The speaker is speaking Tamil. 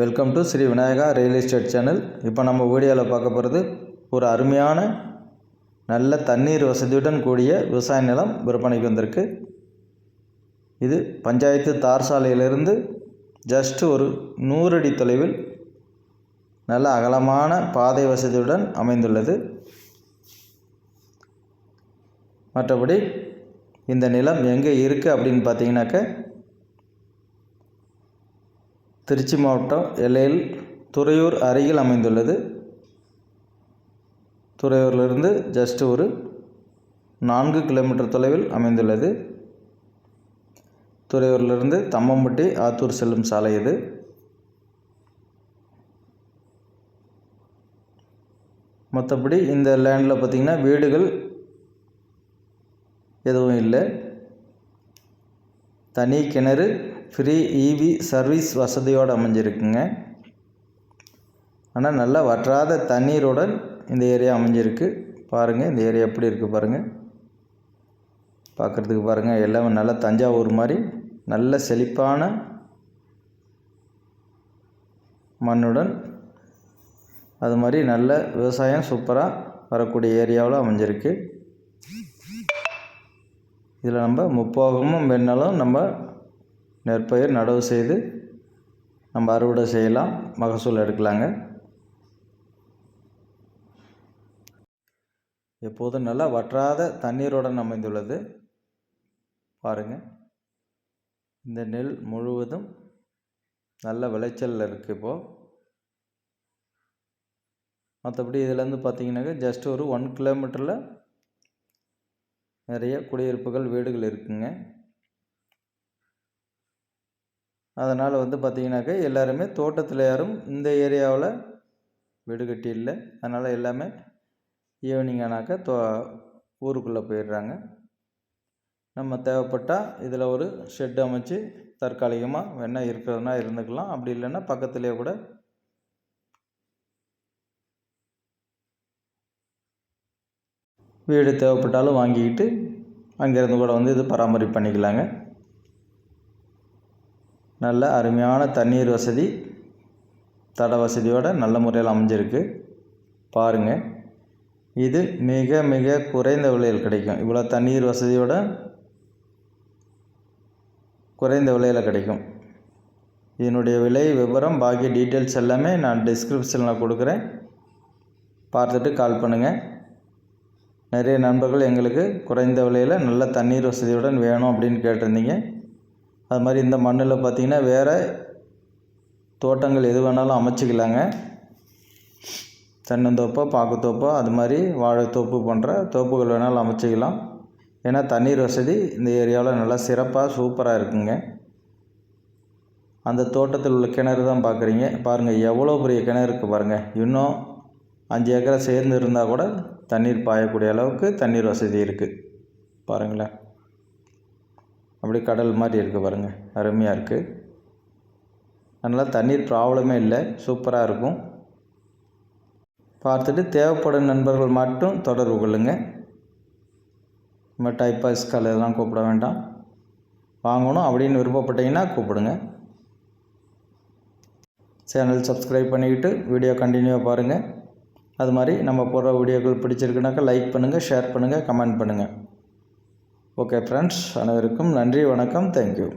Welcome to Sri Vinayaka real estate channel இப்போ நம்ம வீடியோவில் பார்க்க போகிறது ஒரு அருமையான நல்ல தண்ணீர் வசதியுடன் கூடிய விவசாய நிலம் விற்பனைக்கு வந்திருக்கு. இது பஞ்சாயத்து தார் சாலையிலிருந்து ஜஸ்ட் ஒரு நூறு அடி தொலைவில் நல்ல அகலமான பாதை வசதியுடன் அமைந்துள்ளது. மற்றபடி இந்த நிலம் எங்கே இருக்குது அப்படின்னு பார்த்தீங்கன்னாக்க திருச்சி மாவட்டம் எல்லையில் துறையூர் அருகில் அமைந்துள்ளது. துறையூரிலிருந்து ஜஸ்ட் ஒரு நான்கு கிலோமீட்டர் தொலைவில் அமைந்துள்ளது. துறையூரிலிருந்து தம்மம்பட்டி ஆத்தூர் செல்லும் சாலை இது. மற்றபடி இந்த லேண்டில் பார்த்திங்கன்னா வீடுகள் எதுவும் இல்லை. தனி கிணறு ஃப்ரீ இவி சர்வீஸ் வசதியோடு அமைஞ்சிருக்குங்க. ஆனால் நல்லா வற்றாத தண்ணீருடன் இந்த ஏரியா அமைஞ்சிருக்கு. பாருங்கள் இந்த ஏரியா எப்படி இருக்குது பாருங்கள் பார்க்குறதுக்கு பாருங்கள் எல்லாமே நல்லா தஞ்சாவூர் மாதிரி நல்ல செழிப்பான மண்ணுடன் அது மாதிரி நல்ல விவசாயம் சூப்பராக வரக்கூடிய ஏரியாவில் அமைஞ்சிருக்கு. இதில் நம்ம முப்போகமும் வெண்ணலும் நம்ம நெற்பயிர் நடவு செய்து நம்ம அறுவடை செய்யலாம். மகசூல் எடுக்கலாங்க. எப்போதும் நல்லா வற்றாத தண்ணீருடன் அமைந்துள்ளது. பாருங்கள் இந்த நெல் முழுவதும் நல்ல விளைச்சலில் இருக்குது இப்போது மற்றபடி இதிலேருந்து பார்த்தீங்கன்னாக்க ஜஸ்ட் ஒரு ஒன் கிலோமீட்டரில் நிறைய குடியிருப்புகள் வீடுகள் இருக்குங்க. அதனால் வந்து பார்த்திங்கனாக்கா எல்லாருமே தோட்டத்தில் யாரும் இந்த ஏரியாவில் வீடு கட்டி இல்லை. அதனால் எல்லாமே ஈவினிங் ஆனாக்கா தோ ஊருக்குள்ளே போயிடுறாங்க. நம்ம தேவைப்பட்டால் இதில் ஒரு ஷெட் அமைச்சு தற்காலிகமாக வேணால் இருக்கிறதுனா இருந்துக்கலாம். அப்படி இல்லைன்னா பக்கத்துலேயே கூட வீடு தேவைப்பட்டாலும் வாங்கிக்கிட்டு அங்கேருந்து கூட வந்து இது பராமரிப்பு பண்ணிக்கலாங்க. நல்ல அருமையான தண்ணீர் வசதி தட வசதியோடு நல்ல முறையில் அமைஞ்சிருக்கு. பாருங்கள் இது மிக மிக குறைந்த விலையில் கிடைக்கும். இவ்வளோ தண்ணீர் வசதியோட குறைந்த விலையில் கிடைக்கும். இதனுடைய விலை விவரம் பாக்கி டீட்டெயில்ஸ் எல்லாமே நான் டிஸ்கிரிப்ஷனில் கொடுக்குறேன். பார்த்துட்டு கால் பண்ணுங்கள் நிறைய நண்பர்கள் எங்களுக்கு குறைந்த விலையில் நல்ல தண்ணீர் வசதியுடன் வேணும் அப்படின்னு கேட்டிருந்தீங்க. அது மாதிரி இந்த மண்ணில் பார்த்திங்கன்னா வேறு தோட்டங்கள் எது வேணாலும் அமைச்சிக்கலாங்க. தென்னந்தோப்போ பாக்குத்தோப்போ அது மாதிரி வாழைத்தோப்பு போன்ற தோப்புகள் வேணாலும் அமைச்சிக்கலாம். ஏன்னா தண்ணீர் வசதி இந்த ஏரியாவில் நல்லா சிறப்பாக சூப்பராக இருக்குங்க. அந்த தோட்டத்தில் உள்ள கிணறு தான் பார்க்குறீங்க. பாருங்கள் எவ்வளோ பெரிய கிணறு இருக்குது பாருங்கள் இன்னும் அஞ்சு ஏக்கரை சேர்ந்து இருந்தால் கூட தண்ணீர் பாயக்கூடிய அளவுக்கு தண்ணீர் வசதி இருக்குது பாருங்களேன். அப்படி கடல் மாதிரி இருக்குது பாருங்கள் அருமையாக இருக்குது அதனால் தண்ணீர் ப்ராப்ளமே இல்லை. சூப்பராக இருக்கும். பார்த்துட்டு தேவைப்படும் நண்பர்கள் மட்டும் தொடர்பு கொள்ளுங்கள் நம்ம டைப்பாஸ் இதெல்லாம் கூப்பிட வேண்டாம். வாங்கணும் அப்படின்னு விருப்பப்பட்டீங்கன்னா கூப்பிடுங்க. சேனல் சப்ஸ்கிரைப் பண்ணிக்கிட்டு வீடியோ கண்டினியூவாக பாருங்கள் அது மாதிரி நம்ம போடுற வீடியோக்கள் பிடிச்சிருக்குனாக்கா லைக் பண்ணுங்கள் ஷேர் பண்ணுங்கள் கமெண்ட் பண்ணுங்கள் ஓகே ஃப்ரெண்ட்ஸ் அனைவருக்கும் நன்றி வணக்கம் தேங்க்யூ